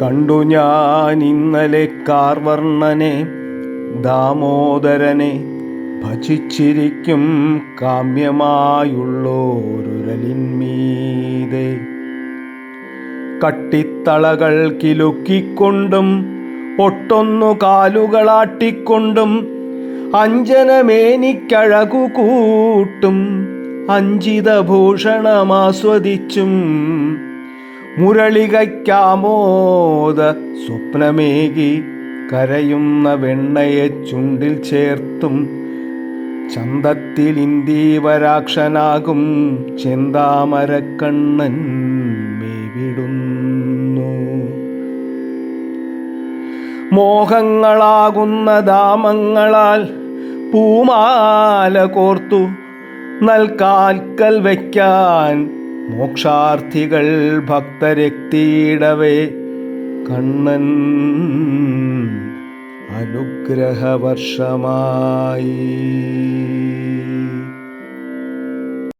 കണ്ടു ഞാൻ ഇന്നലെ കാർവർണനെ ദാമോദരനെ ഭജിച്ചിരിക്കും കാമ്യമായുള്ളോരുരലിന്മീതെ കട്ടിത്തളകൾ കിലുക്കിക്കൊണ്ടും ഒട്ടൊന്നു കാലുകളാട്ടിക്കൊണ്ടും അഞ്ജനമേനിക്കഴകു കൂട്ടും അഞ്ചിതഭൂഷണമാസ്വദിച്ചും മുരളികയ്ക്കാമോദ സ്വപ്നമേകി കരയുന്ന വെണ്ണയെ ചുണ്ടിൽ ചേർത്തും ചന്തത്തിൽ ഇന്ദീവരാക്ഷനാകും ചെന്താമരക്കണ്ണൻ മേവിടുന്നു. മോഹങ്ങളാകുന്ന ദാമങ്ങളാൽ പൂമാല കോർത്തു നൽകാൽക്കൽ വയ്ക്കാൻ മോക്ഷാർത്ഥികൾ ഭക്തരക്തിയിടവേ കണ്ണൻ അനുഗ്രഹവർഷമായി.